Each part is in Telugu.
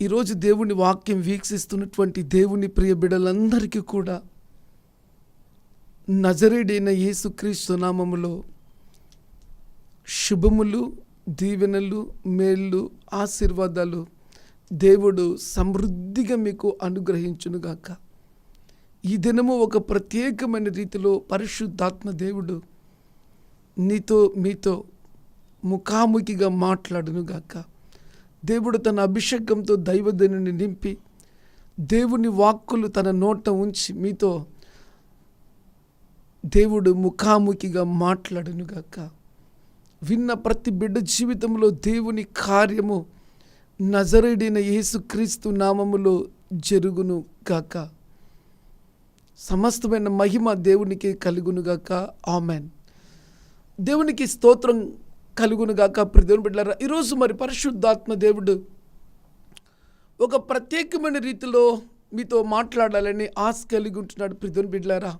ఈరోజు దేవుని వాక్యం వీక్షిస్తున్నటువంటి దేవుని ప్రియ బిడ్డలందరికీ కూడా నజరేడైన యేసుక్రీస్తు నామములో శుభములు దీవెనలు మేళ్ళు ఆశీర్వాదాలు దేవుడు సమృద్ధిగా మీకు అనుగ్రహించునుగాక. ఈ దినము ఒక ప్రత్యేకమైన రీతిలో పరిశుద్ధాత్మ దేవుడు నీతో మీతో ముఖాముఖిగా మాట్లాడునుగాక. దేవుడు తన అభిషేకంతో దైవదనుని నింపి దేవుని వాక్కులు తన నోట ఉంచి మీతో దేవుడు ముఖాముఖిగా మాట్లాడునుగాక. విన్న ప్రతి బిడ్డ జీవితంలో దేవుని కార్యము నజరేడిన యేసుక్రీస్తు నామములో జరుగును గాక సమస్తమైన మహిమ దేవునికి కలుగునుగాక. ఆమెన్. దేవునికి స్తోత్రం కలుగునుగాక ప్రదేవుని బిడ్డారా ఈరోజు మరి పరిశుద్ధాత్మ దేవుడు ఒక ప్రత్యేకమైన రీతిలో మీతో మాట్లాడాలని ఆశ కలిగి ఉంటున్నాడు ప్రదేవుని బిడ్డారా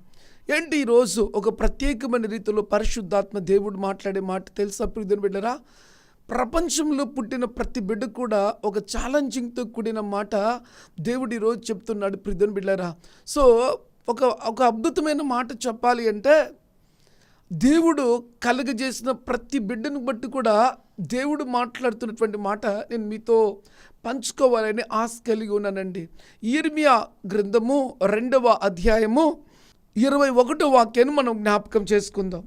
ఏంటి ఈరోజు ఒక ప్రత్యేకమైన రీతిలో పరిశుద్ధాత్మ దేవుడు మాట్లాడే మాట తెలుసా ప్రిదేవుని బిడ్డరా ప్రపంచంలో పుట్టిన ప్రతి బిడ్డ కూడా ఒక ఛాలెంజింగ్తో కూడిన మాట దేవుడు ఈరోజు చెప్తున్నాడు ప్రిదేవుని బిడ్డారా సో ఒక ఒక అద్భుతమైన మాట చెప్పాలి అంటే దేవుడు కలుగజేసిన ప్రతి బిడ్డను బట్టి కూడా దేవుడు మాట్లాడుతున్నటువంటి మాట నేను మీతో పంచుకోవాలని ఆశ కలిగి ఉన్నానండి. ఈర్మియా గ్రంథము రెండవ అధ్యాయము ఇరవై ఒకటో వాక్యాన్ని మనం జ్ఞాపకం చేసుకుందాం.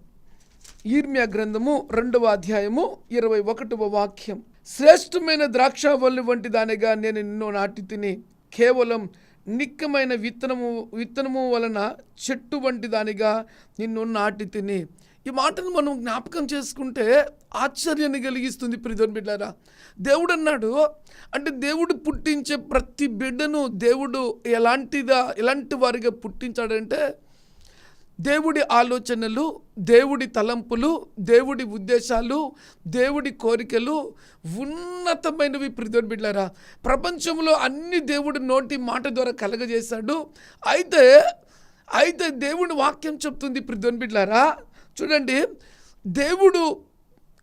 ఈర్మియా గ్రంథము రెండవ అధ్యాయము ఇరవై ఒకటవ వాక్యం. శ్రేష్టమైన ద్రాక్షావల్లి వంటి దానిగా నేను నిన్ను నాటి తిని కేవలం నిక్కమైన విత్తనము విత్తనము వలన చెట్టు వంటి దానిగా నిన్ను నాటి తిని. ఈ మాటను మనం జ్ఞాపకం చేసుకుంటే ఆశ్చర్యాన్ని కలిగిస్తుంది ప్రిధోన్ బిడ్డారా. దేవుడు అన్నాడు అంటే దేవుడు పుట్టించే ప్రతి బిడ్డను దేవుడు ఎలాంటిదా ఎలాంటి వారిగా పుట్టించాడంటే దేవుడి ఆలోచనలు దేవుడి తలంపులు దేవుడి ఉద్దేశాలు దేవుడి కోరికలు ఉన్నతమైనవి ప్రిధోన్ బిడ్డారా ప్రపంచంలో అన్ని దేవుడి నోటి మాట ద్వారా కలగజేశాడు. అయితే అయితే దేవుడి వాక్యం చెప్తుంది ప్రిధోన్ బిడ్డారా చూడండి దేవుడు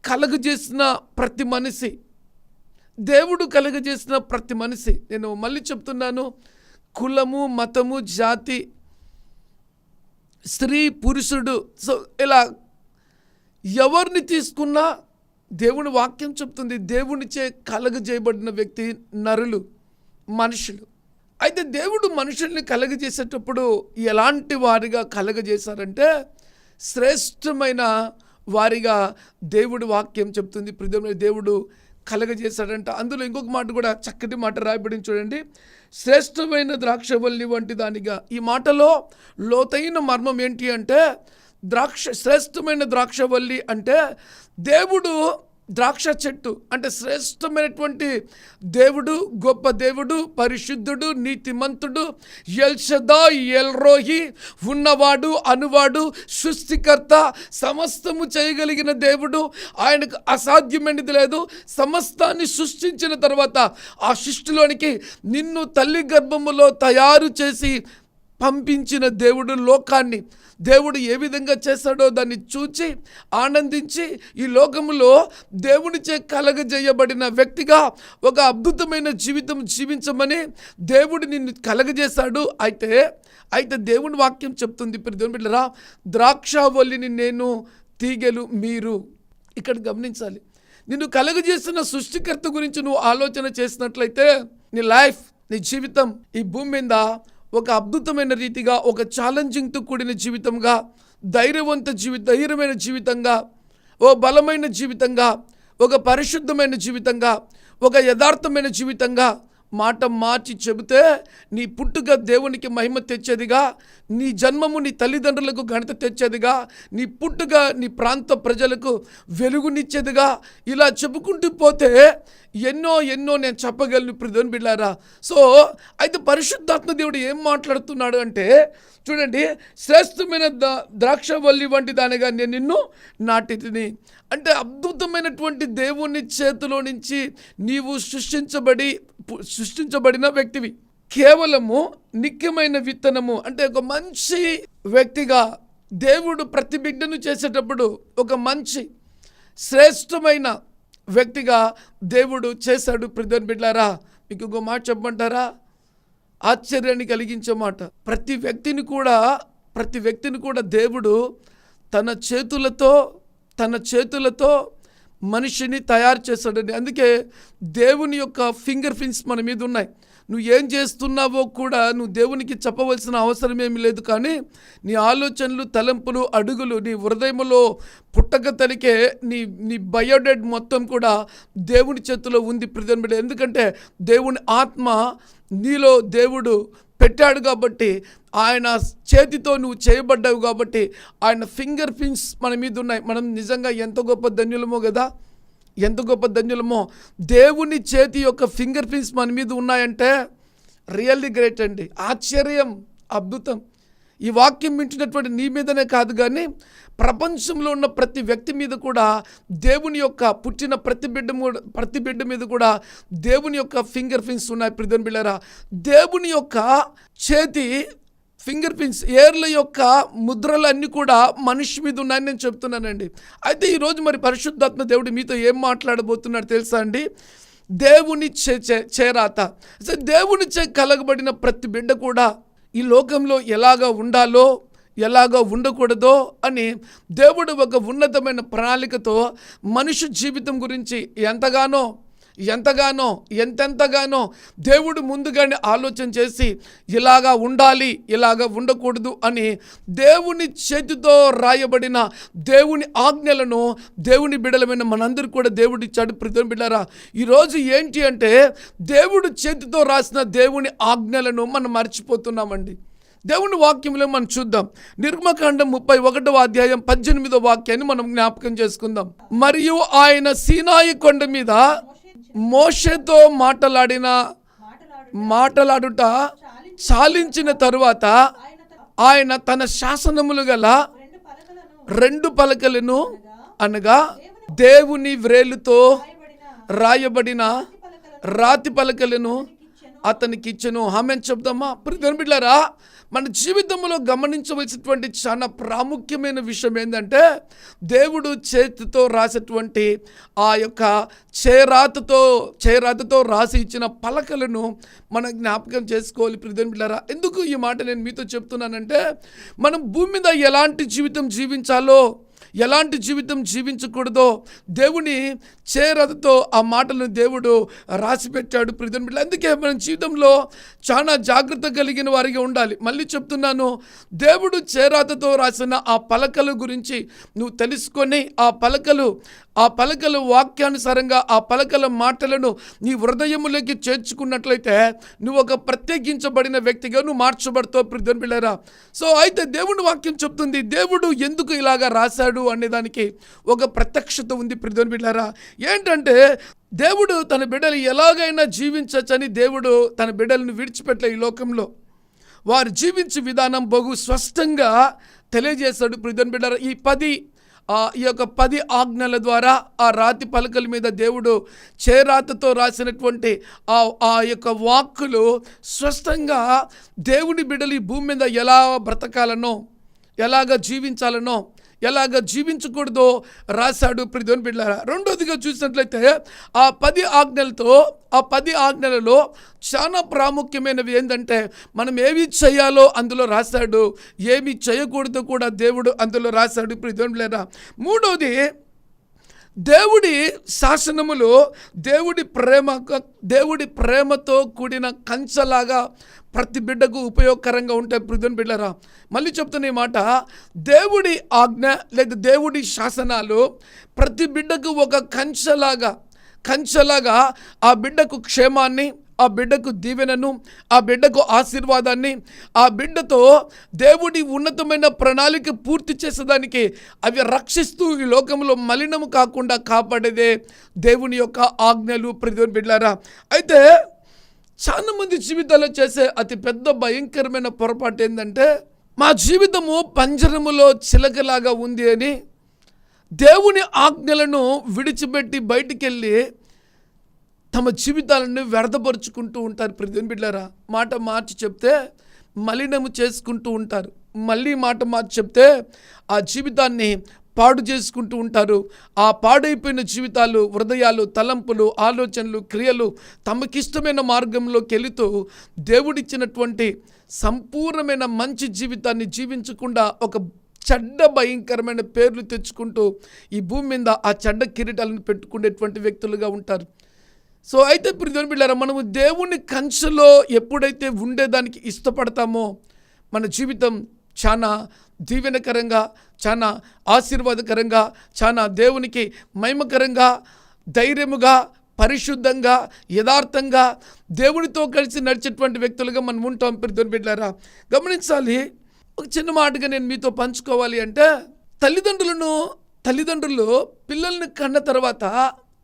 కలగజేసిన ప్రతి మనిషి దేవుడు కలగజేసిన ప్రతి మనిషి నేను మళ్ళీ చెప్తున్నాను కులము మతము జాతి స్త్రీ పురుషుడు. సో ఇలా ఎవరిని తీసుకున్నా దేవుని వాక్యం చెప్తుంది. దేవునిచే కలగజేయబడిన వ్యక్తి నరులు మనుషులు. అయితే దేవుడు మనుషుల్ని కలగజేసేటప్పుడు ఎలాంటి వారిగా కలగజేశారంటే శ్రేష్టమైన వారిగా దేవుడి వాక్యం చెప్తుంది. ప్రతి దేవుడు కలగజేశాడంట. అందులో ఇంకొక మాట కూడా చక్కటి మాట రాయబడింది చూడండి. శ్రేష్టమైన ద్రాక్షవల్లి వంటి దానిగా. ఈ మాటలో లోతైన మర్మం ఏంటి అంటే ద్రాక్ష శ్రేష్టమైన ద్రాక్షవల్లి అంటే దేవుడు ద్రాక్ష చెట్టు అంటే శ్రేష్టమైనటువంటి దేవుడు గొప్ప దేవుడు పరిశుద్ధుడు నీతిమంతుడు ఎల్షదా ఎల్రోహి ఉన్నవాడు అనువాడు సృష్టికర్త సమస్తము చేయగలిగిన దేవుడు. ఆయనకు అసాధ్యమైనది లేదు. సమస్తాన్ని సృష్టించిన తర్వాత ఆ సృష్టిలోనికి నిన్ను తల్లి గర్భములో తయారు చేసి పంపించిన దేవుడు లోకాన్ని. దేవుడు ఏ విధంగా చేశాడో దాన్ని చూచి ఆనందించి ఈ లోకములో దేవునిచే కలగజేయబడిన వ్యక్తిగా ఒక అద్భుతమైన జీవితం జీవించమని దేవుడు నిన్ను కలగజేశాడు. అయితే అయితే దేవుని వాక్యం చెప్తుంది. ఇప్పుడు దేవుని బిడ్డరా ద్రాక్షావల్లిని నేను తీగలు మీరు. ఇక్కడ గమనించాలి. నిన్ను కలగజేసిన సృష్టికర్త గురించి నువ్వు ఆలోచన చేసినట్లయితే నీ లైఫ్ నీ జీవితం ఈ భూమి మీద ఒక అద్భుతమైన రీతిగా ఒక ఛాలెంజింగ్తో కూడిన జీవితంగా ధైర్యవంత జీవి ధైర్యమైన జీవితంగా ఓ బలమైన జీవితంగా ఒక పరిశుద్ధమైన జీవితంగా ఒక యథార్థమైన జీవితంగా మాట మార్చి చెబితే నీ పుట్టుక దేవునికి మహిమ తెచ్చేదిగా నీ జన్మము నీ తల్లిదండ్రులకు ఘనత తెచ్చేదిగా నీ పుట్టుక నీ ప్రాంత ప్రజలకు వెలుగునిచ్చేదిగా. ఇలా చెప్పుకుంటూ పోతే ఎన్నో ఎన్నో నేను చెప్పగలను ప్రధాని బిడ్డారా సో అయితే పరిశుద్ధాత్మ దేవుడు ఏం మాట్లాడుతున్నాడు అంటే చూడండి శ్రేష్టమైన ద ద్రాక్షవల్లి వంటి దానిగా నేను నిన్ను నాటితిని. అంటే అద్భుతమైనటువంటి దేవుని చేతిలో నుంచి నీవు సృష్టించబడి సృష్టించబడిన వ్యక్తివి. కేవలము నిత్యమైన విత్తనము అంటే ఒక మంచి వ్యక్తిగా దేవుడు ప్రతిబిడ్డను చేసేటప్పుడు ఒక మంచి శ్రేష్టమైన వ్యక్తిగా దేవుడు చేశాడు. ప్రధాని బిడ్డారా మీకు ఇంకో మాట చెప్పమంటారా? ఆశ్చర్యాన్ని కలిగించే మాట. ప్రతి వ్యక్తిని కూడా ప్రతి వ్యక్తిని కూడా దేవుడు తన చేతులతో తన చేతులతో మనిషిని తయారు చేశాడండి. అందుకే దేవుని యొక్క ఫింగర్ ప్రింట్స్ మన మీద ఉన్నాయి. నువ్వు ఏం చేస్తున్నావో కూడా నువ్వు దేవునికి చెప్పవలసిన అవసరం ఏమీ లేదు. కానీ నీ ఆలోచనలు తలంపులు అడుగులు నీ హృదయములో పుట్టక తలికే నీ నీ బయోడెడ్ మొత్తం కూడా దేవుని చేతిలో ఉంది ప్రధాన ఎందుకంటే దేవుని ఆత్మ నీలో దేవుడు పెట్టాడు కాబట్టి ఆయన చేతితో నువ్వు చేయబడ్డావు కాబట్టి ఆయన ఫింగర్ ప్రింట్స్ మన మీద ఉన్నాయి. మనం నిజంగా ఎంత గొప్ప ధన్యులమో కదా? ఎంత గొప్ప ధన్యులమో? దేవుని చేతి యొక్క ఫింగర్ ప్రింట్స్ మన మీద ఉన్నాయంటే రియల్లీ గ్రేట్ అండి. ఆశ్చర్యం అద్భుతం. ఈ వాక్యం మించినటువంటి నీ మీదనే కాదు కానీ ప్రపంచంలో ఉన్న ప్రతి వ్యక్తి మీద కూడా దేవుని యొక్క పుట్టిన ప్రతి బిడ్డ ప్రతి బిడ్డ మీద కూడా దేవుని యొక్క ఫింగర్ ప్రింట్స్ ఉన్నాయి ప్రిధన్ బిళ్ళరా. దేవుని యొక్క చేతి ఫింగర్ ప్రింట్స్ ఏర్ల యొక్క ముద్రలు అన్నీ కూడా మనిషి మీద ఉన్నాయని నేను చెప్తున్నానండి. అయితే ఈరోజు మరి పరిశుద్ధాత్మ దేవుడు మీతో ఏం మాట్లాడబోతున్నాడు తెలుసా అండి? దేవుని చే చే- చేరాత. దేవునిచే దేవుని చే కలగబడిన ప్రతి బిడ్డ కూడా ఈ లోకంలో ఎలాగా ఉండాలో ఎలాగా ఉండకూడదో అని దేవుడు ఒక ఉన్నతమైన ప్రణాళికతో మనిషి జీవితం గురించి ఎంతగానో ఎంతగానో ఎంతెంతగానో దేవుడు ముందుగానే ఆలోచన చేసి ఇలాగా ఉండాలి ఇలాగా ఉండకూడదు అని దేవుని చేతితో రాయబడిన దేవుని ఆజ్ఞలను దేవుని బిడలమైన మనందరూ కూడా దేవుడు ఇచ్చాడు. ప్రతి బిడ్డారా ఈరోజు ఏంటి అంటే దేవుడు చేతితో రాసిన దేవుని ఆజ్ఞలను మనం మర్చిపోతున్నామండి. దేవుని వాక్యంలో మనం చూద్దాం. నిర్మకాండం ముప్పై ఒకటవ అధ్యాయం పద్దెనిమిదో వాక్యాన్ని మనం జ్ఞాపకం చేసుకుందాం. మరియు ఆయన సీనాయి కొండ మీద మోషేతో మాటలాడిన మాటలాడుట చాలించిన తరువాత ఆయన తన శాసనములు గల రెండు పలకలను అనగా దేవుని వ్రేలుతో రాయబడిన రాతి పలకలను అతనికి ఇచ్చను. హామెన్ చెప్దామా? ప్రతి బిడ్డారా మన జీవితంలో గమనించవలసినటువంటి చాలా ప్రాముఖ్యమైన విషయం ఏంటంటే దేవుడు చేతితో రాసేటువంటి ఆ యొక్క చేరాతతో చేరాతతో రాసి ఇచ్చిన పలకలను మనం జ్ఞాపకం చేసుకోవాలి ప్రతిని ఎందుకు ఈ మాట నేను మీతో చెప్తున్నానంటే మనం భూమి మీద ఎలాంటి జీవితం జీవించాలో ఎలాంటి జీవితం జీవించకూడదో దేవుని చేరతో ఆ మాటలను దేవుడు రాసిపెట్టాడు పెట్టాడు బిడ్డ అందుకే మన జీవితంలో చాలా జాగ్రత్త కలిగిన వారిగా ఉండాలి. మళ్ళీ చెప్తున్నాను దేవుడు చేరాతతో రాసిన ఆ పలకల గురించి నువ్వు తెలుసుకొని ఆ పలకలు ఆ పలకల వాక్యానుసారంగా ఆ పలకల మాటలను నీ హృదయములోకి చేర్చుకున్నట్లయితే నువ్వు ఒక ప్రత్యేకించబడిన వ్యక్తిగా నువ్వు మార్చబడతావు ప్రిధన్ సో అయితే దేవుని వాక్యం చెప్తుంది దేవుడు ఎందుకు ఇలాగా రాశాడు? అనే అనేదానికి ఒక ప్రత్యక్షత ఉంది ప్రిధన్ బిడ్డారా. ఏంటంటే దేవుడు తన బిడ్డలు ఎలాగైనా జీవించచ్చని దేవుడు తన బిడ్డలను విడిచిపెట్టలే ఈ లోకంలో. వారు జీవించే విధానం బహు స్పష్టంగా తెలియజేశాడు ప్రిధన్ బిడ్డారా. ఈ పది ఈ యొక్క పది ఆజ్ఞల ద్వారా ఆ రాతి పలకల మీద దేవుడు చేరాతతో రాసినటువంటి ఆ ఆ యొక్క వాక్కులు స్పష్టంగా దేవుని బిడ్డలు ఈ భూమి మీద ఎలా బ్రతకాలనో ఎలాగ జీవించాలనో ఎలాగ జీవించకూడదో రాశాడు ప్రిధోని బిడ్డారా రెండోదిగా చూసినట్లయితే ఆ పది ఆజ్ఞలతో ఆ పది ఆజ్ఞలలో చాలా ప్రాముఖ్యమైనవి ఏంటంటే మనం ఏమి చేయాలో అందులో రాశాడు ఏమి చేయకూడదో కూడా దేవుడు అందులో రాశాడు ప్రిధోని బిడ్డారా మూడోది దేవుడి శాసనములు దేవుడి ప్రేమ దేవుడి ప్రేమతో కూడిన కంచలాగా ప్రతి బిడ్డకు ఉపయోగకరంగా ఉంటాయి. పృథుని బిడ్డరా మళ్ళీ చెప్తున్న ఈ మాట దేవుడి ఆజ్ఞ లేదా దేవుడి శాసనాలు ప్రతి బిడ్డకు ఒక కంచలాగా కంచలాగా ఆ బిడ్డకు క్షేమాన్ని ఆ బిడ్డకు దీవెనను ఆ బిడ్డకు ఆశీర్వాదాన్ని ఆ బిడ్డతో దేవుడి ఉన్నతమైన ప్రణాళిక పూర్తి చేసేదానికి అవి రక్షిస్తూ ఈ లోకంలో మలినము కాకుండా కాపాడేదే దేవుని యొక్క ఆజ్ఞలు. ప్రతి బిడ్డారా అయితే చాలామంది జీవితాల్లో చేసే అతి పెద్ద భయంకరమైన పొరపాటు ఏంటంటే మా జీవితము పంజరములో చిలకలాగా ఉంది అని దేవుని ఆజ్ఞలను విడిచిపెట్టి బయటికెళ్ళి తమ జీవితాలను వ్యర్థపరుచుకుంటూ ఉంటారు. ప్రతి బిడ్డారా మాట మార్చి చెప్తే మలినము చేసుకుంటూ ఉంటారు. మళ్ళీ మాట మార్చి చెప్తే ఆ జీవితాన్ని పాడు చేసుకుంటూ ఉంటారు. ఆ పాడైపోయిన జీవితాలు హృదయాలు తలంపులు ఆలోచనలు క్రియలు తమకిష్టమైన మార్గంలోకి వెళుతూ దేవుడిచ్చినటువంటి సంపూర్ణమైన మంచి జీవితాన్ని జీవించకుండా ఒక చెడ్డ భయంకరమైన పేర్లు తెచ్చుకుంటూ ఈ భూమి మీద ఆ చెడ్డ కిరీటాలను పెట్టుకునేటువంటి వ్యక్తులుగా ఉంటారు. సో అయితే ప్రియుని బిళ్ళారా మనము దేవుని కంచెలో ఎప్పుడైతే ఉండేదానికి ఇష్టపడతామో మన జీవితం చాలా దీవెనకరంగా చాలా ఆశీర్వాదకరంగా చాలా దేవునికి మహిమకరంగా ధైర్యముగా పరిశుద్ధంగా యథార్థంగా దేవునితో కలిసి నడిచేటువంటి వ్యక్తులుగా మనం ఉంటాం ప్రియుని బిడ్డారా గమనించాలి ఒక చిన్న మాటగా నేను మీతో పంచుకోవాలి అంటే తల్లిదండ్రులను తల్లిదండ్రులు పిల్లల్ని కన్న తర్వాత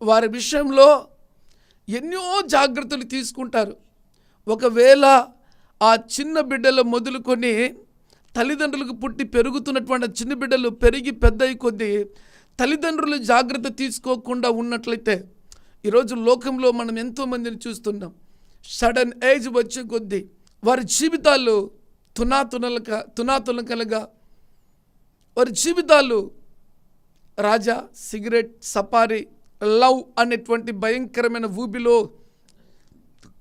వారి విషయంలో ఎన్నో జాగ్రత్తలు తీసుకుంటారు. ఒకవేళ ఆ చిన్న బిడ్డలు మొదలుకొని తల్లిదండ్రులకు పుట్టి పెరుగుతున్నటువంటి చిన్న బిడ్డలు పెరిగి పెద్దయి కొద్దీ తల్లిదండ్రులు జాగ్రత్త తీసుకోకుండా ఉన్నట్లయితే ఈరోజు లోకంలో మనం ఎంతోమందిని చూస్తున్నాం. సడన్ ఏజ్ వచ్చే కొద్దీ వారి జీవితాలు తునాతునలక తునాతునకలుగా. వారి జీవితాలు రాజా సిగరెట్ సపారీ లవ్ అనేటువంటి భయంకరమైన ఊబిలో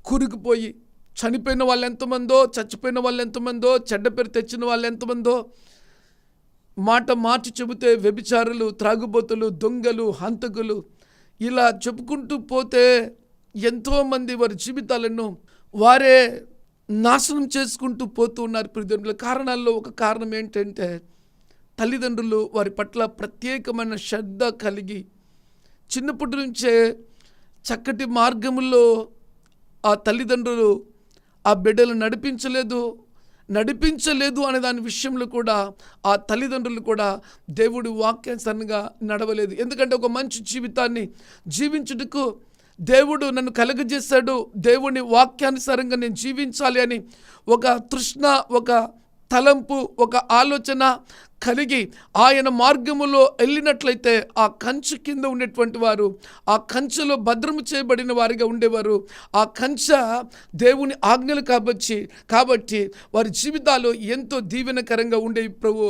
కూరుకుపోయి చనిపోయిన వాళ్ళు ఎంతమందో చచ్చిపోయిన వాళ్ళు ఎంతమందో చెడ్డ పేరు తెచ్చిన వాళ్ళు ఎంతమందో మాట మార్చి చెబితే వ్యభిచారులు త్రాగుబోతులు దొంగలు హంతకులు ఇలా చెప్పుకుంటూ పోతే ఎంతోమంది వారి జీవితాలను వారే నాశనం చేసుకుంటూ పోతూ ఉన్నారు ప్రతిదండ్రుల కారణాల్లో ఒక కారణం ఏంటంటే తల్లిదండ్రులు వారి పట్ల ప్రత్యేకమైన శ్రద్ధ కలిగి చిన్నప్పటి నుంచే చక్కటి మార్గములో ఆ తల్లిదండ్రులు ఆ బిడ్డలు నడిపించలేదు నడిపించలేదు అనే దాని విషయంలో కూడా ఆ తల్లిదండ్రులు కూడా దేవుడి వాక్యానుసారంగా నడవలేదు. ఎందుకంటే ఒక మంచి జీవితాన్ని జీవించుటకు దేవుడు నన్ను కలగజేశాడు. దేవుని వాక్యానుసారంగా నేను జీవించాలి అని ఒక తృష్ణ ఒక తలంపు ఒక ఆలోచన కలిగి ఆయన మార్గములో వెళ్ళినట్లయితే ఆ కంచె కింద ఉండేటువంటి వారు ఆ కంచెలో భద్రము చేయబడిన వారిగా ఉండేవారు. ఆ కంచె దేవుని ఆజ్ఞలు కాబట్టి కాబట్టి వారి జీవితాలు ఎంతో దీవెనకరంగా ఉండేవి ప్రభు.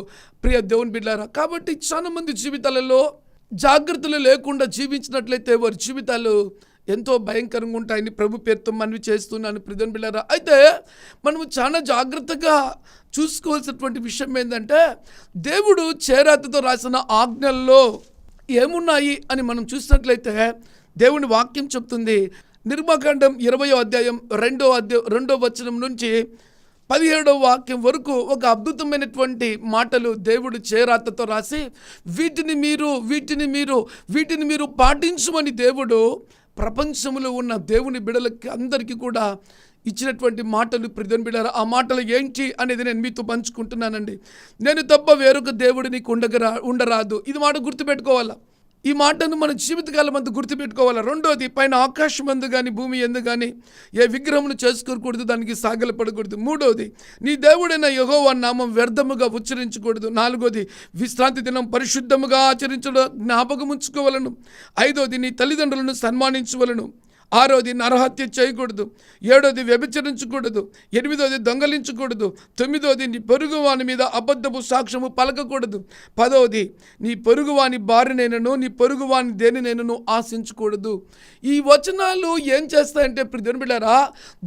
ప్రియ దేవుని బిడ్డారా కాబట్టి చాలా మంది జీవితాలలో జాగ్రత్తలు లేకుండా జీవించినట్లయితే వారి జీవితాలు ఎంతో భయంకరంగా ఉంటాయని ప్రభు పేరుతో మనవి చేస్తున్నాను ప్రిధన్ బిళ్ళారా. అయితే మనము చాలా జాగ్రత్తగా చూసుకోవాల్సినటువంటి విషయం ఏంటంటే దేవుడు చేరాతతో రాసిన ఆజ్ఞల్లో ఏమున్నాయి అని మనం చూసినట్లయితే దేవుని వాక్యం చెప్తుంది. నిర్మకాండం ఇరవయో అధ్యాయం రెండో అధ్యాయం రెండో వచనం నుంచి పదిహేడవ వాక్యం వరకు ఒక అద్భుతమైనటువంటి మాటలు దేవుడు చేరాతతో రాసి వీటిని మీరు వీటిని మీరు వీటిని మీరు పాటించమని దేవుడు ప్రపంచంలో ఉన్న దేవుని బిడలకి అందరికీ కూడా ఇచ్చినటువంటి మాటలు ప్రజన్ బిడారు ఆ మాటలు ఏంటి అనేది నేను మీతో పంచుకుంటున్నానండి. నేను తప్ప వేరొక దేవుడిని నీకు ఉండగరా ఉండరాదు. ఇది మాట గుర్తుపెట్టుకోవాలా? ఈ మాటను మన జీవితకాలం అంతా గుర్తుపెట్టుకోవాలి? రెండోది పైన ఆకాశం అందు కానీ భూమి ఎందు కానీ ఏ విగ్రహమును చేసుకోకూడదు దానికి సాగలపడకూడదు. మూడోది నీ దేవుడైన యహోవా నామం వ్యర్థముగా ఉచ్చరించకూడదు. నాలుగోది విశ్రాంతి దినం పరిశుద్ధముగా ఆచరించడం జ్ఞాపకం ఉంచుకోవలను ఐదోది నీ తల్లిదండ్రులను సన్మానించవలను. ఆరోది నరహత్య చేయకూడదు ఏడోది వ్యభిచరించకూడదు ఎనిమిదోది దొంగలించకూడదు తొమ్మిదోది నీ పొరుగువాని మీద అబద్ధపు సాక్ష్యము పలకకూడదు పదోది నీ పొరుగువాని భార్యనైనను నీ పొరుగువాని దేనినైనను ఆశించకూడదు. ఈ వచనాలు ఏం చేస్తాయంటే ఇప్పుడు బిడ్డారా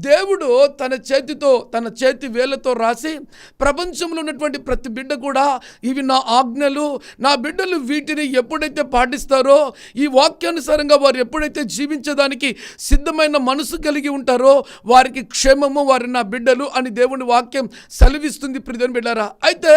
దేవుడు తన చేతితో తన చేతి వేలతో రాసి ప్రపంచంలో ఉన్నటువంటి ప్రతి బిడ్డ కూడా ఇవి నా ఆజ్ఞలు నా బిడ్డలు వీటిని ఎప్పుడైతే పాటిస్తారో ఈ వాక్యానుసారంగా వారు ఎప్పుడైతే జీవించడానికి సిద్ధమైన మనసు కలిగి ఉంటారో వారికి క్షేమము వారి నా బిడ్డలు అని దేవుని వాక్యం సెలవిస్తుంది ప్రిదని బిడ్డారా. అయితే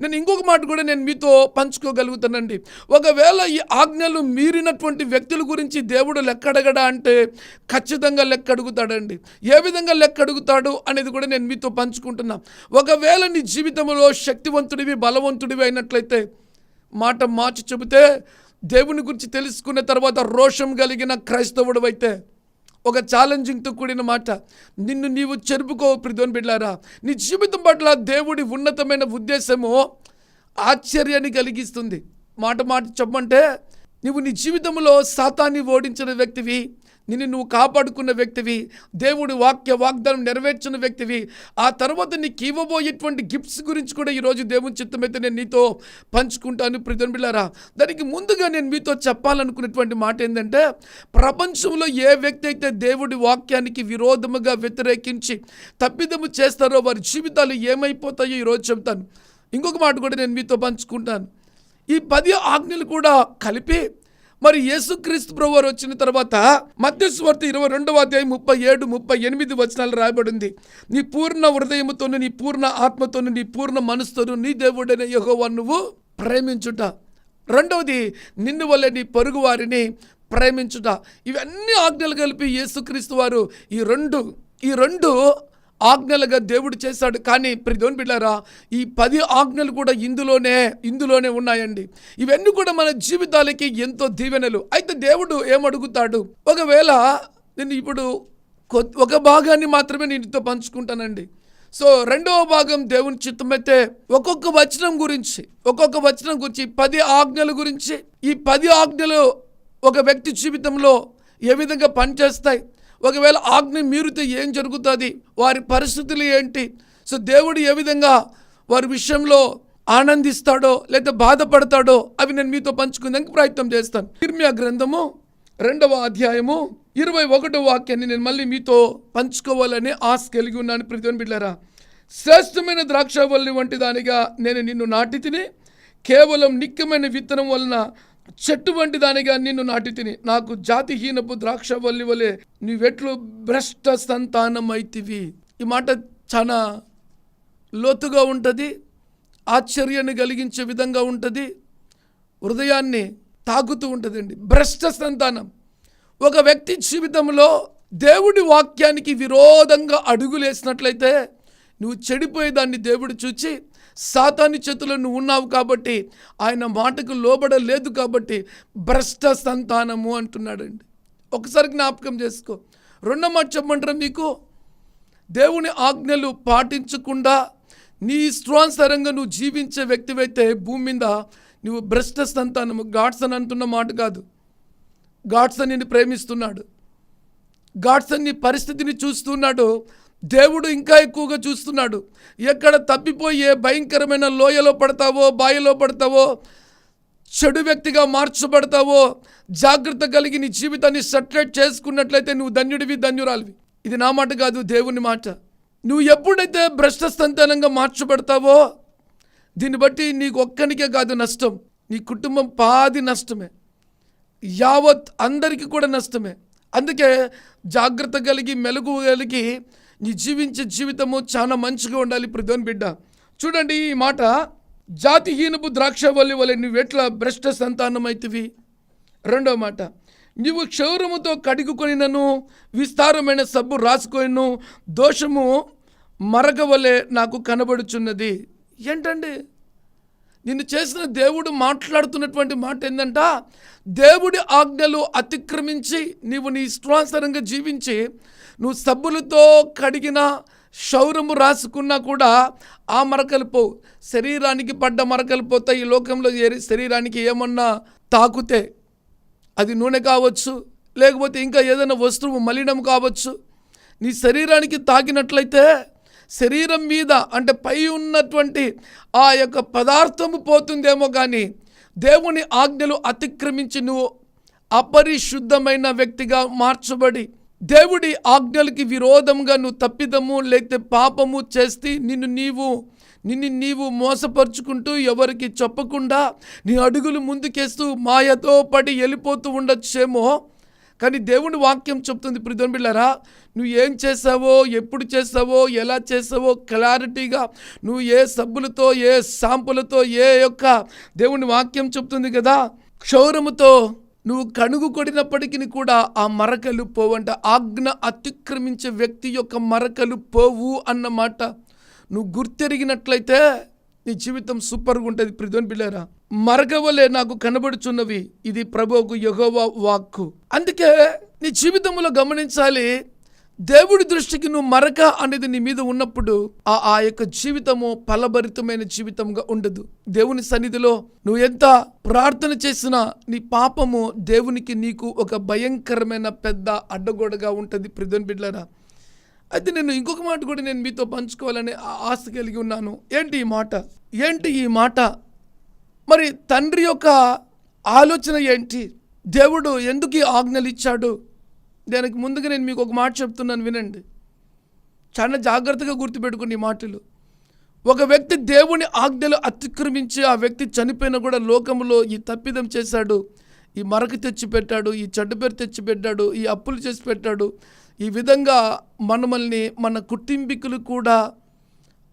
నేను ఇంకొక మాట కూడా నేను మీతో పంచుకోగలుగుతానండి. ఒకవేళ ఈ ఆజ్ఞలు మీరినటువంటి వ్యక్తుల గురించి దేవుడు లెక్కడగడా అంటే ఖచ్చితంగా లెక్క అడుగుతాడండి. ఏ విధంగా లెక్క అడుగుతాడు అనేది కూడా నేను మీతో పంచుకుంటున్నా. ఒకవేళ నీ జీవితంలో శక్తివంతుడివి బలవంతుడివి అయినట్లయితే మాట మార్చి చెబితే దేవుని గురించి తెలుసుకున్న తర్వాత రోషం కలిగిన క్రైస్తవుడు అయితే ఒక ఛాలెంజింగ్తో కూడిన మాట. నిన్ను నీవు చెరుపుకో ప్రిధోని బిడ్డారా నీ జీవితం పట్ల దేవుడి ఉన్నతమైన ఉద్దేశము ఆశ్చర్యాన్ని కలిగిస్తుంది. మాట మాట చెప్పమంటే నువ్వు నీ జీవితంలో సాతాన్ని ఓడించిన వ్యక్తివి. నిన్ను నువ్వు కాపాడుకున్న వ్యక్తివి. దేవుడి వాక్య వాగ్దానం నెరవేర్చిన వ్యక్తివి. ఆ తర్వాత నీకు ఇవ్వబోయేటువంటి గిఫ్ట్స్ గురించి కూడా ఈరోజు దేవుని చిత్తమైతే నేను నీతో పంచుకుంటాను ప్రిధన్ బిళ్ళారా. దానికి ముందుగా నేను మీతో చెప్పాలనుకున్నటువంటి మాట ఏంటంటే ప్రపంచంలో ఏ వ్యక్తి అయితే దేవుడి వాక్యానికి విరోధముగా వ్యతిరేకించి తప్పిదము చేస్తారో వారి జీవితాలు ఏమైపోతాయో ఈరోజు చెబుతాను. ఇంకొక మాట కూడా నేను మీతో పంచుకుంటాను. ఈ పది ఆజ్ఞలు కూడా కలిపి మరి యేసుక్రీస్తు ప్రభువారు వచ్చిన తర్వాత మధ్యస్వార్థ ఇరవై రెండవ అధ్యాయం ముప్పై ఏడు ముప్పై ఎనిమిది వచనాలు రాయబడింది. నీ పూర్ణ హృదయముతోను నీ పూర్ణ ఆత్మతోను నీ పూర్ణ మనసుతోను నీ దేవుడైన యహోవా నువ్వు ప్రేమించుట. రెండవది నిన్ను వల్ల నీ పొరుగు వారిని ప్రేమించుట. ఇవన్నీ ఆజ్ఞలు కలిపి యేసుక్రీస్తు వారు ఈ రెండు ఈ రెండు ఆజ్ఞలుగా దేవుడు చేశాడు కానీ ప్రతిదోని బిడ్డారా ఈ పది ఆజ్ఞలు కూడా ఇందులోనే ఇందులోనే ఉన్నాయండి. ఇవన్నీ కూడా మన జీవితాలకి ఎంతో దీవెనలు. అయితే దేవుడు ఏమడుగుతాడు? ఒకవేళ నేను ఇప్పుడు ఒక భాగాన్ని మాత్రమే నీటితో పంచుకుంటానండి. సో రెండవ భాగం దేవుని చిత్తమైతే ఒక్కొక్క వచనం గురించి ఒక్కొక్క వచనం గురించి పది ఆజ్ఞల గురించి ఈ పది ఆజ్ఞలు ఒక వ్యక్తి జీవితంలో ఏ విధంగా పనిచేస్తాయి? ఒకవేళ ఆజ్ఞ మీరితే ఏం జరుగుతుంది? వారి పరిస్థితులు ఏంటి? సో దేవుడు ఏ విధంగా వారి విషయంలో ఆనందిస్తాడో లేదా బాధపడతాడో అవి నేను మీతో పంచుకునేందుకు ప్రయత్నం చేస్తాను. నిర్మియా గ్రంథము రెండవ అధ్యాయము ఇరవై ఒకటో వాక్యాన్ని నేను మళ్ళీ మీతో పంచుకోవాలని ఆశ కలిగి ఉన్నాను. ప్రతిని బిడ్డారా శ్రేష్టమైన ద్రాక్షవల్లి వంటి దానిగా నేను నిన్ను నాటి తిని కేవలం నిక్కమైన విత్తనం వలన చెట్టు వంటి దానిగా నిన్ను నాటి తిని నాకు జాతిహీనపు ద్రాక్షవల్లి వలె నీవెట్లు భ్రష్ట సంతానమైతివి ఈ మాట చాలా లోతుగా ఉంటుంది ఆశ్చర్యాన్ని కలిగించే విధంగా ఉంటుంది హృదయాన్ని తాకుతూ ఉంటుందండి. భ్రష్ట సంతానం ఒక వ్యక్తి జీవితంలో దేవుడి వాక్యానికి విరోధంగా అడుగులేసినట్లయితే నువ్వు చెడిపోయేదాన్ని దేవుడు చూచి సాతాని చేతిలో నువ్వు ఉన్నావు కాబట్టి ఆయన మాటకు లోబడలేదు కాబట్టి భ్రష్ట సంతానము అంటున్నాడండి. ఒకసారి జ్ఞాపకం చేసుకో. రెండో మాట చెప్పమంటారా మీకు? దేవుని ఆజ్ఞలు పాటించకుండా నీ ఇష్టానుసారంగా నువ్వు జీవించే వ్యక్తివైతే భూమి మీద నువ్వు భ్రష్ట సంతానము. గాడ్సన్ అంటున్న మాట కాదు. గాడ్సన్ నిన్ను ప్రేమిస్తున్నాడు. గాడ్సన్ నీ పరిస్థితిని చూస్తున్నాడు. దేవుడు ఇంకా ఎక్కువగా చూస్తున్నాడు. ఎక్కడ తప్పిపోయే భయంకరమైన లోయలో పడతావో బాయిలో పడతావో చెడు వ్యక్తిగా మార్చబడతావో జాగ్రత్త కలిగి నీ జీవితాన్ని సెటరేట్ చేసుకున్నట్లయితే నువ్వు ధన్యుడివి ధన్యురాలివి. ఇది నా మాట కాదు దేవుని మాట. నువ్వు ఎప్పుడైతే భ్రష్ట సంతానంగా మార్చబడతావో దీన్ని బట్టి నీకు ఒక్కనికే కాదు నష్టం. నీ కుటుంబం పాది నష్టమే. యావత్ అందరికీ కూడా నష్టమే. అందుకే జాగ్రత్త కలిగి మెలుగు కలిగి నీ జీవించే జీవితము చాలా మంచిగా ఉండాలి ప్రధాని బిడ్డ. చూడండి ఈ మాట జాతిహీనపు ద్రాక్షవల్లి వలె నువ్వెట్లా భ్రష్ట సంతానమైతివి? రెండో మాట నీవు క్షౌరముతో కడుగుకొనినను విస్తారమైన సబ్బు రాసుకొనిను దోషము మరక వలె నాకు కనబడుచున్నది. ఏంటండి? నిన్ను చేసిన దేవుడు మాట్లాడుతున్నటువంటి మాట ఏంటంట దేవుడి ఆజ్ఞలు అతిక్రమించి నీవు నీ ఇష్టానుసారంగా జీవించి నువ్వు సబ్బులతో కడిగిన క్షౌరము రాసుకున్నా కూడా ఆ మరకలు పోవు. శరీరానికి పడ్డ మరకలు పోతాయి. ఈ లోకంలో ఏ- శరీరానికి ఏమన్నా తాకుతే అది నూనె కావచ్చు లేకపోతే ఇంకా ఏదైనా వస్తువు మలినం కావచ్చు. నీ శరీరానికి తాకినట్లయితే శరీరం మీద అంటే పై ఉన్నటువంటి ఆ యొక్క పదార్థము పోతుందేమో కానీ దేవుని ఆజ్ఞలు అతిక్రమించి నువ్వు అపరిశుద్ధమైన వ్యక్తిగా మార్చబడి దేవుడి ఆజ్ఞలకి విరోధంగా నువ్వు తప్పిదము లేకపోతే పాపము చేస్తే నిన్ను నీవు నిన్ను నీవు మోసపరుచుకుంటూ ఎవరికి చెప్పకుండా నీ అడుగులు ముందుకేస్తూ మాయతో పడి వెళ్ళిపోతూ ఉండొచ్చేమో. కానీ దేవుని వాక్యం చెప్తుంది ప్రిధోన్ బిళ్ళరా నువ్వు ఏం చేసావో ఎప్పుడు చేసావో ఎలా చేసావో క్లారిటీగా నువ్వు ఏ సబ్బులతో ఏ షాంపులతో ఏ యొక్క దేవుని వాక్యం చెప్తుంది కదా క్షౌరముతో నువ్వు కణుగు కొడినప్పటికీ కూడా ఆ మరకలు పోవంట. ఆజ్ఞ అతిక్రమించే వ్యక్తి యొక్క మరకలు పోవు అన్నమాట నువ్వు గుర్తెరిగినట్లయితే నీ జీవితం సూపర్గా ఉంటుంది ప్రిధోన్ బిళ్ళారా. మరగవలే నాకు కనబడుచున్నవి ఇది ప్రభువుకు యెహోవా వాక్కు. అందుకే నీ జీవితంలో గమనించాలి దేవుడి దృష్టికి నువ్వు మరక అనేది నీ మీద ఉన్నప్పుడు ఆ ఆ యొక్క జీవితము ఫలభరితమైన జీవితంగా ఉండదు. దేవుని సన్నిధిలో నువ్వు ఎంత ప్రార్థన చేసినా నీ పాపము దేవునికి నీకు ఒక భయంకరమైన పెద్ద అడ్డగోడగా ఉంటుంది ప్రిధన్ బిడ్లరా. అయితే నేను ఇంకొక మాట కూడా నేను మీతో పంచుకోవాలని ఆశ కలిగి ఉన్నాను. ఏంటి ఈ మాట? ఏంటి ఈ మాట? మరి తండ్రి యొక్క ఆలోచన ఏంటి? దేవుడు ఎందుకు ఈ ఆజ్ఞలు ఇచ్చాడు? దానికి ముందుగా నేను మీకు ఒక మాట చెప్తున్నాను వినండి. చాలా జాగ్రత్తగా గుర్తుపెట్టుకుని ఈ మాటలు. ఒక వ్యక్తి దేవుని ఆజ్ఞలు అతిక్రమించి ఆ వ్యక్తి చనిపోయినా కూడా లోకంలో ఈ తప్పిదం చేశాడు. ఈ మరక తెచ్చి పెట్టాడు ఈ చెడ్డ పేరు తెచ్చి పెట్టాడు ఈ అప్పులు చేసి పెట్టాడు. ఈ విధంగా మనమల్ని మన కుటుంబీకులు కూడా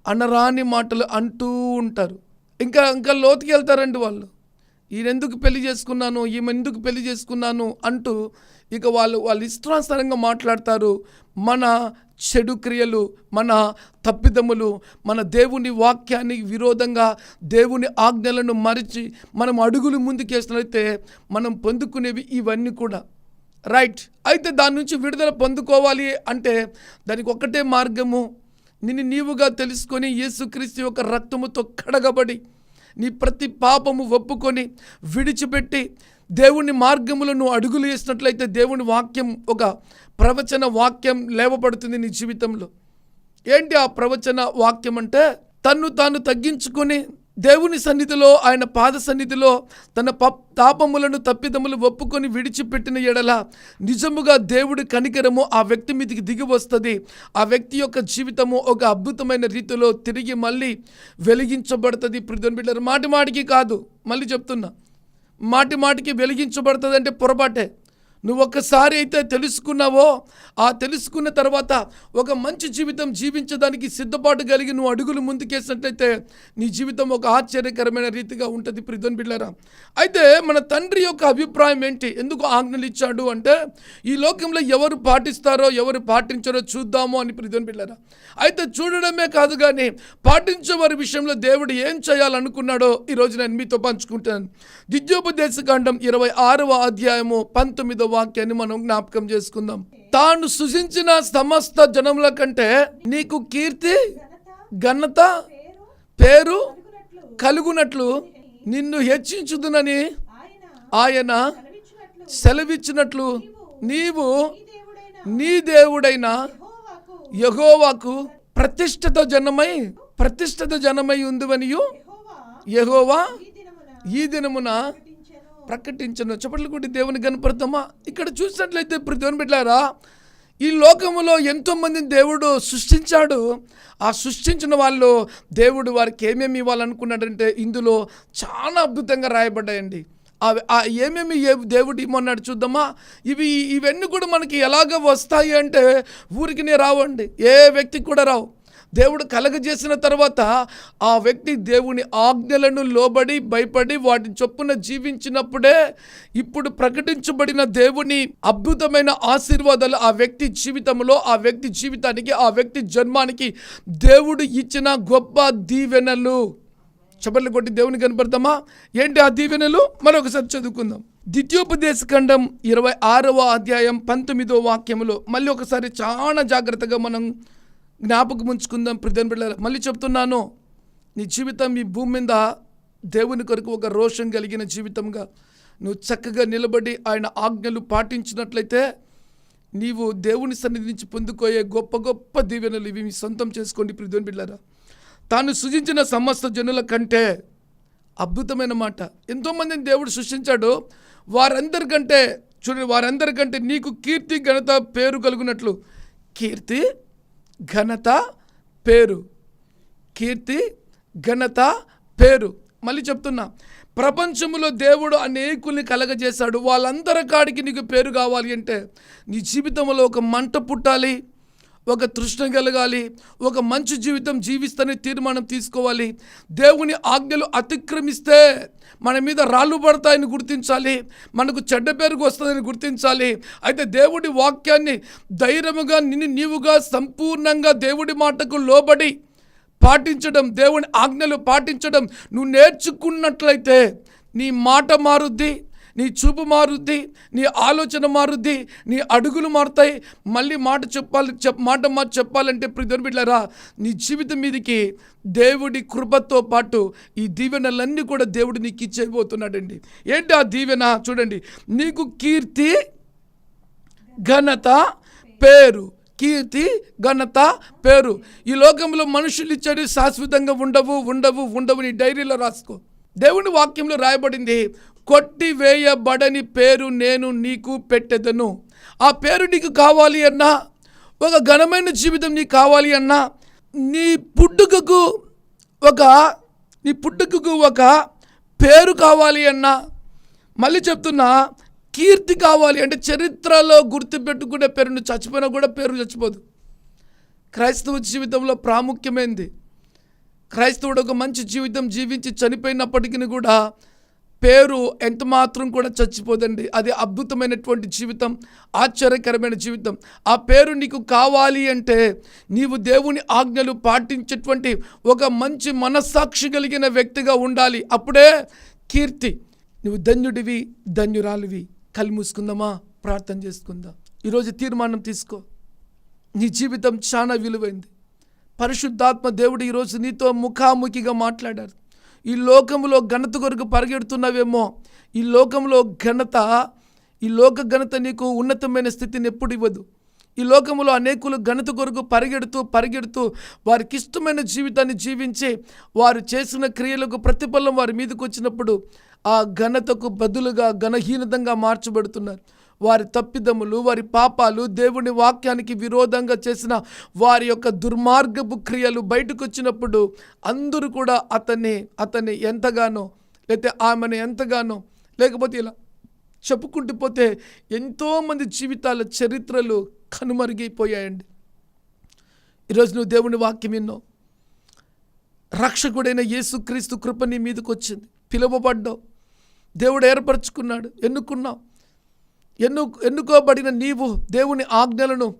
అనరాని మాటలు అంటూ ఉంటారు. ఇంకా ఇంకా లోతుకి వెళ్తారండి వాళ్ళు. ఈయనెందుకు పెళ్ళి చేసుకున్నాను? ఈమె ఎందుకు పెళ్ళి చేసుకున్నాను? అంటూ ఇక వాళ్ళు వాళ్ళు ఇష్టానుసారంగా మాట్లాడతారు. మన చెడు క్రియలు మన తప్పిదములు మన దేవుని వాక్యానికి విరోధంగా దేవుని ఆజ్ఞలను మరిచి మనం అడుగులు ముందుకేసినైతే మనం పొందుకునేవి ఇవన్నీ కూడా. రైట్ అయితే దాని నుంచి విడుదల పొందుకోవాలి అంటే దానికి ఒక్కటే మార్గము. నిన్ను నీవుగా తెలుసుకొని యేసుక్రీస్తు యొక్క రక్తముతో కడగబడి నీ ప్రతి పాపము ఒప్పుకొని విడిచిపెట్టి దేవుని మార్గములో నువ్వు అడుగులు వేసినట్లయితే దేవుని వాక్యం ఒక ప్రవచన వాక్యం లేవబడుతుంది నీ జీవితంలో. ఏంటి ఆ ప్రవచన వాక్యం అంటే? తన్ను తాను తగ్గించుకొని దేవుని సన్నిధిలో ఆయన పాద సన్నిధిలో తన పప్ తాపములను తప్పిదములు ఒప్పుకొని విడిచిపెట్టిన ఎడల నిజముగా దేవుడి కనికరము ఆ వ్యక్తి మీదకి దిగి వస్తుంది. ఆ వ్యక్తి యొక్క జీవితము ఒక అద్భుతమైన రీతిలో తిరిగి మళ్ళీ వెలిగించబడుతుంది. ప్రిధన్ బిడ్డరు మాటి మాటికి కాదు. మళ్ళీ చెప్తున్నా. మాటి మాటికి వెలిగించబడుతుందంటే పొరపాటే. నువ్వు ఒక్కసారి అయితే తెలుసుకున్నావో ఆ తెలుసుకున్న తర్వాత ఒక మంచి జీవితం జీవించడానికి సిద్ధపాటు కలిగి నువ్వు అడుగులు ముందుకేసినట్లయితే నీ జీవితం ఒక ఆశ్చర్యకరమైన రీతిగా ఉంటుంది ప్రిధన్ బిళ్ళరా. అయితే మన తండ్రి యొక్క అభిప్రాయం ఏంటి? ఎందుకు ఆజ్ఞలు ఇచ్చాడు అంటే ఈ లోకంలో ఎవరు పాటిస్తారో ఎవరు పాటించారో చూద్దాము అని ప్రిధన్ బిళ్ళరా. అయితే చూడడమే కాదు కానీ పాటించే వారి విషయంలో దేవుడు ఏం చేయాలనుకున్నాడో ఈరోజు నేను మీతో పంచుకుంటాను. ద్వితీయోపదేశకాండం ఇరవై ఆరవ అధ్యాయము పంతొమ్మిదవ వాక్యాన్ని మనం జ్ఞాపకం చేసుకుందాం. తాను సృజించిన సమస్త జనముల కంటే నీకు కీర్తి ఘనత పేరు కలుగునట్లు నిన్ను హెచ్చించుదునని ఆయన సెలవిచ్చినట్లు నీవు నీ దేవుడైన యహోవాకు ప్రతిష్టత జనమై ప్రతిష్టత జనమై ఉందివనియు. యహోవా ఈ దినమున ప్రకటించను చప్పట్లు కొట్టి దేవుని కనపడతామా? ఇక్కడ చూసినట్లయితే ఇప్పుడు దేవుని బిడ్డారా ఈ లోకములో ఎంతోమందిని దేవుడు సృష్టించాడు. ఆ సృష్టించిన వాళ్ళు దేవుడు వారికి ఏమేమి ఇవ్వాలనుకున్నాడంటే ఇందులో చాలా అద్భుతంగా రాయబడ్డాయండి. అవి ఆ ఏమేమి ఏ దేవుడు ఇమ్మన్నాడు చూద్దామా? ఇవి ఇవన్నీ కూడా మనకి ఎలాగ వస్తాయి అంటే ఊరికినే రావండి. ఏ వ్యక్తికి కూడా రావు. దేవుడు కలగజేసిన తర్వాత ఆ వ్యక్తి దేవుని ఆజ్ఞలను లోబడి భయపడి వాటి చొప్పున జీవించినప్పుడే ఇప్పుడు ప్రకటించబడిన దేవుని అద్భుతమైన ఆశీర్వాదాలు ఆ వ్యక్తి జీవితంలో ఆ వ్యక్తి జీవితానికి ఆ వ్యక్తి జన్మానికి దేవుడు ఇచ్చిన గొప్ప దీవెనలు. చపర్లు కొట్టి దేవుని కనపడతామా? ఏంటి ఆ దీవెనలు? మరొకసారి చదువుకుందాం. ద్వితీయోపదేశ ఖండం ఇరవై ఆరవ అధ్యాయం పంతొమ్మిదో వాక్యములో మళ్ళీ ఒకసారి చాలా జాగ్రత్తగా మనం జ్ఞాపకం ఉంచుకుందాం ప్రతిని బిడ్డ మళ్ళీ చెప్తున్నాను నీ జీవితం ఈ భూమి మీద దేవుని కొరకు ఒక రోషం కలిగిన జీవితంగా. నువ్వు చక్కగా నిలబడి ఆయన ఆజ్ఞలు పాటించినట్లయితే నీవు దేవుని సన్నిధి నుంచి పొందుకోయే గొప్ప గొప్ప దీవెనలు ఇవి మీ సొంతం చేసుకోండి ప్రతిని బిడ్డారా తాను సృజించిన సమస్త జనుల కంటే అద్భుతమైన మాట. ఎంతోమందిని దేవుడు సృష్టించాడు వారందరికంటే చూడండి వారందరికంటే నీకు కీర్తి ఘనత పేరు కలుగునట్లు. కీర్తి? ఘనత పేరు. కీర్తి ఘనత పేరు. మళ్ళీ చెప్తున్నా ప్రపంచంలో దేవుడు అనేకుల్ని కలగజేశాడు. వాళ్ళందరి కాడికి నీకు పేరు కావాలి అంటే నీ జీవితంలో ఒక మంట పుట్టాలి. ఒక తృష్ణ కలగాలి ఒక మంచి జీవితం జీవిస్తని తీర్మానం తీసుకోవాలి. దేవుని ఆజ్ఞలు అతిక్రమిస్తే మన మీద రాళ్ళు పడతాయని గుర్తించాలి మనకు చెడ్డ పేరుకు వస్తుందని గుర్తించాలి. అయితే దేవుడి వాక్యాన్ని ధైర్యముగా నిన్ను నీవుగా సంపూర్ణంగా దేవుడి మాటకు లోబడి పాటించడం దేవుని ఆజ్ఞలు పాటించడం నువ్వు నేర్చుకున్నట్లయితే నీ మాట మారుద్ది నీ చూపు మారుద్ది నీ ఆలోచన మారుద్ది నీ అడుగులు మారుతాయి. మళ్ళీ మాట చెప్పాలి చెప్ మాట మాట చెప్పాలంటే ప్రిధుని బిడ్డారా నీ జీవితం మీదకి దేవుడి కృపతో పాటు ఈ దీవెనలన్నీ కూడా దేవుడు నీకు ఇచ్చేయబోతున్నాడండి. ఏంటి ఆ దీవెన? చూడండి. నీకు కీర్తి ఘనత పేరు. కీర్తి ఘనత పేరు. ఈ లోకంలో మనుషులు ఇచ్చేది శాశ్వతంగా ఉండవు ఉండవు ఉండవు. నీ డైరీలో రాసుకో. దేవుని వాక్యంలో రాయబడింది కొట్టి వేయబడని పేరు నేను నీకు పెట్టెదను. ఆ పేరు నీకు కావాలి అన్నా? ఒక ఘనమైన జీవితం నీకు కావాలి అన్నా? నీ పుట్టుకకు ఒక నీ పుట్టుకకు ఒక పేరు కావాలి అన్నా? మళ్ళీ చెప్తున్నా కీర్తి కావాలి అంటే చరిత్రలో గుర్తుపెట్టుకునే పేరు నువ్వు చచ్చిపోయినా కూడా పేరు చచ్చిపోదు. క్రైస్తవ జీవితంలో ప్రాముఖ్యమైనది క్రైస్తవుడు ఒక మంచి జీవితం జీవించి చనిపోయినప్పటికీ కూడా పేరు ఎంత మాత్రం కూడా చచ్చిపోదండి. అది అద్భుతమైనటువంటి జీవితం ఆశ్చర్యకరమైన జీవితం. ఆ పేరు నీకు కావాలి అంటే నీవు దేవుని ఆజ్ఞలు పాటించేటువంటి ఒక మంచి మనస్సాక్షి కలిగిన వ్యక్తిగా ఉండాలి. అప్పుడే కీర్తి నువ్వు ధన్యుడివి ధన్యురాలివి. కళ్ళు మూసుకుందామా? ప్రార్థన చేసుకుందాం. ఈరోజు తీర్మానం తీసుకో. నీ జీవితం చాలా విలువైంది. పరిశుద్ధాత్మ దేవుడు ఈరోజు నీతో ముఖాముఖిగా మాట్లాడారు. ఈ లోకంలో ఘనత కొరకు పరిగెడుతున్నావేమో? ఈ లోకంలో ఘనత ఈ లోక ఘనత నీకు ఉన్నతమైన స్థితిని ఎప్పుడు ఇవ్వదు. ఈ లోకంలో అనేకులు ఘనత కొరకు పరిగెడుతూ పరిగెడుతూ వారికి ఇష్టమైన జీవితాన్ని జీవించి వారు చేసిన క్రియలకు ప్రతిఫలం వారి మీదకి వచ్చినప్పుడు ఆ ఘనతకు బదులుగా ఘనహీనతంగా మార్చబడుతున్నారు. వారి తప్పిదములు వారి పాపాలు దేవుని వాక్యానికి విరోధంగా చేసిన వారి యొక్క దుర్మార్గపు క్రియలు బయటకు వచ్చినప్పుడు అందరూ కూడా అతన్ని అతన్ని ఎంతగానో లేకపోతే ఆమెను ఎంతగానో లేకపోతే ఇలా చెప్పుకుంటూ పోతే ఎంతోమంది జీవితాల చరిత్రలు కనుమరుగైపోయాయండి. ఈరోజు నువ్వు దేవుని వాక్యం విన్నావు రక్షకుడైన యేసుక్రీస్తు కృప నీ మీదకి వచ్చింది పిలువబడ్డావు. దేవుడు ఏర్పరచుకున్నాడు. ఎన్నుకున్నావు. ఎన్ను ఎన్నుకోబడిన నీవు దేవుని ఆజ్ఞలను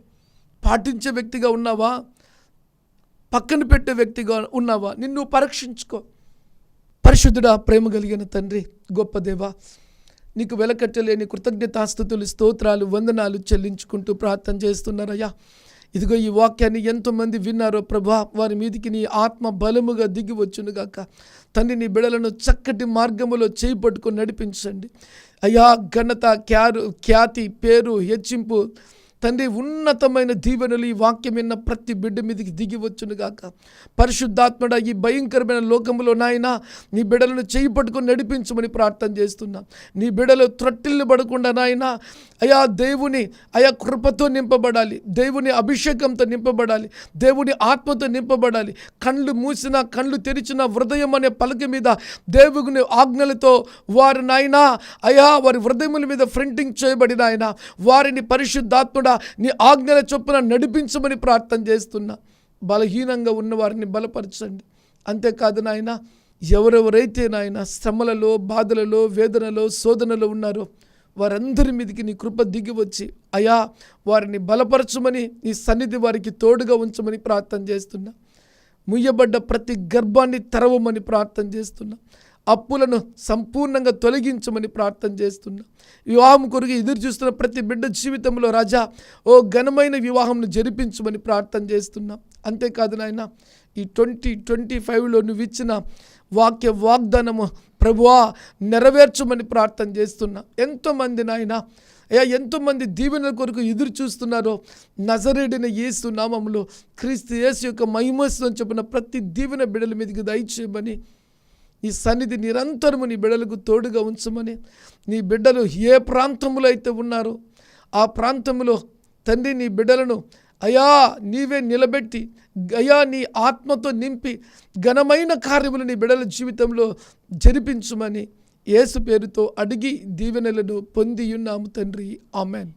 పాటించే వ్యక్తిగా ఉన్నావా? పక్కన పెట్టే వ్యక్తిగా ఉన్నావా? నిన్ను పరీక్షించుకో. పరిశుద్ధుడా ప్రేమ కలిగిన తండ్రి గొప్ప దేవా నీకు వెలకట్టలేని కృతజ్ఞతాస్థుతులు స్తోత్రాలు వందనాలు చెల్లించుకుంటూ ప్రార్థన చేస్తున్నారయ్యా. ఇదిగో ఈ వాక్యాన్ని ఎంతోమంది విన్నారో ప్రభా వారి మీదికి నీ ఆత్మ బలముగా దిగి వచ్చునుగాక. తండ్రి నీ బిడలను చక్కటి మార్గములో చేపట్టుకుని నడిపించండి. అయ్యా ఘనత క్యారు ఖ్యాతి పేరు హెచ్చింపు తండ్రి ఉన్నతమైన దీవెనలు ఈ వాక్యం విన్న ప్రతి బిడ్డ మీదకి దిగి వచ్చునుగాక పరిశుద్ధాత్మడ ఈ భయంకరమైన లోకంలో నాయన నీ బిడలను చేయి పట్టుకొని నడిపించమని ప్రార్థన చేస్తున్నా. నీ బిడలు త్రొట్టిల్లు పడకుండా నాయన అయా దేవుని అయా కృపతో నింపబడాలి. దేవుని అభిషేకంతో నింపబడాలి. దేవుని ఆత్మతో నింపబడాలి. కళ్ళు మూసిన కళ్ళు తెరిచిన హృదయం అనే పలక మీద దేవుని ఆజ్ఞలతో వారి నాయన అయా వారి హృదయముల మీద ఫ్రింటింగ్ చేయబడిన ఆయన వారిని పరిశుద్ధాత్ముడ నీ ఆజ్ఞల చొప్పున నడిపించమని ప్రార్థన చేస్తున్నా. బలహీనంగా ఉన్న వారిని బలపరచండి. అంతేకాదు నాయన ఎవరెవరైతే నాయన శ్రమలలో బాధలలో వేదనలో శోధనలో ఉన్నారో వారందరి మీదకి నీ కృప దిగి వచ్చి అయా వారిని బలపరచమని నీ సన్నిధి వారికి తోడుగా ఉంచమని ప్రార్థన చేస్తున్నా. ముయ్యబడ్డ ప్రతి గర్భాన్ని తెరవమని ప్రార్థన చేస్తున్నా. అప్పులను సంపూర్ణంగా తొలగించమని ప్రార్థన చేస్తున్నా. వివాహం కొరకు ఎదురు చూస్తున్న ప్రతి బిడ్డ జీవితంలో రాజా ఓ ఘనమైన వివాహంను జరిపించమని ప్రార్థన చేస్తున్నా. అంతేకాదు నాయన ఈ ట్వంటీ ట్వంటీ ఫైవ్లో నువ్వు ఇచ్చిన వాక్య వాగ్దానము ప్రభువా నెరవేర్చమని ప్రార్థన చేస్తున్నా. ఎంతోమంది నాయన అయ్యా ఎంతోమంది దీవెనల కొరకు ఎదురు చూస్తున్నారో నజరేడిన యేసు నామములో క్రీస్తు యేసు యొక్క మహిమస్సు చెప్పిన ప్రతి దీవెన బిడల మీదకి దయచేయమని నీ సన్నిధి నిరంతరము నీ బిడ్డలకు తోడుగా ఉంచమని. నీ బిడ్డలు ఏ ప్రాంతంలో అయితే ఉన్నారో ఆ ప్రాంతంలో తండ్రి నీ బిడ్డలను అయా నీవే నిలబెట్టి అయా నీ ఆత్మతో నింపి ఘనమైన కార్యములు నీ బిడల జీవితంలో జరిపించుమని యేసు పేరుతో అడిగి దీవెనలను పొందియున్నాము తండ్రి. ఆమెన్.